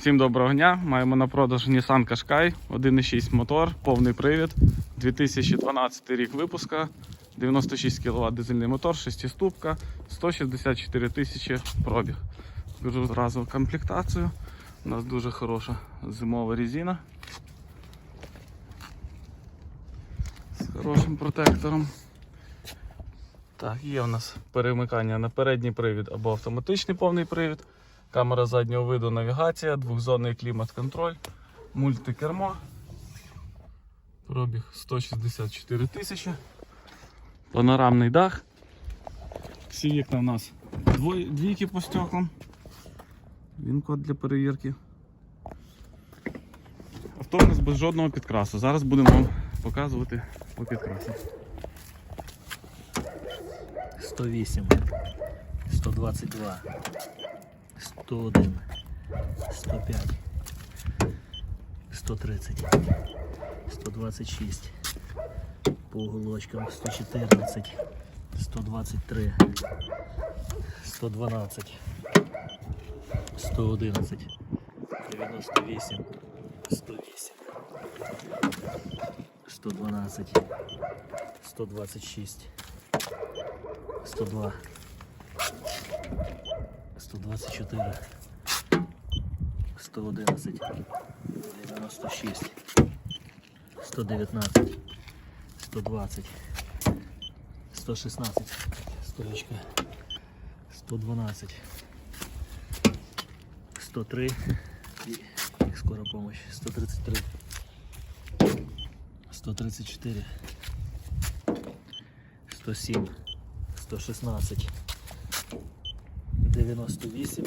Всім доброго дня. Маємо на продаж Nissan Qashqai 1.6 мотор, повний привід, 2012 рік випуска, 96 кВт дизельний мотор, 6-ступка, 164 тисячі пробіг. Скажу зразу комплектацію. У нас дуже хороша зимова резина з хорошим протектором. Так, є у нас перемикання на передній привід або автоматичний повний привід. Камера заднього виду, навігація, двохзонний клімат-контроль, мультикермо. Пробіг 164 тисячі. Панорамний дах. Всі вікна у нас двоє, двійки по стеклам. Він код для перевірки. Авто у нас без жодного підкрасу. Зараз будемо вам показувати по підкрасу. 108, 122, 101, 105, 130, 126, по уголочкам 114, 123, 112, 111, 98, 108, 112, 126, 102, 124, 111, 96, 119, 120, 116, стоечка, 112, 103 и скоро помощь, 133, 134, 107, 116, 98,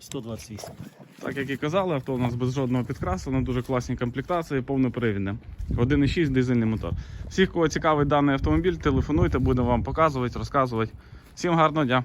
128. Так як і казали, авто у нас без жодного підкрасу, на дуже класній комплектації, повнопривідне. 1.6 дизельний мотор. Всіх, кого цікавить даний автомобіль, телефонуйте, будемо вам показувати, розказувати. Всім гарного дня!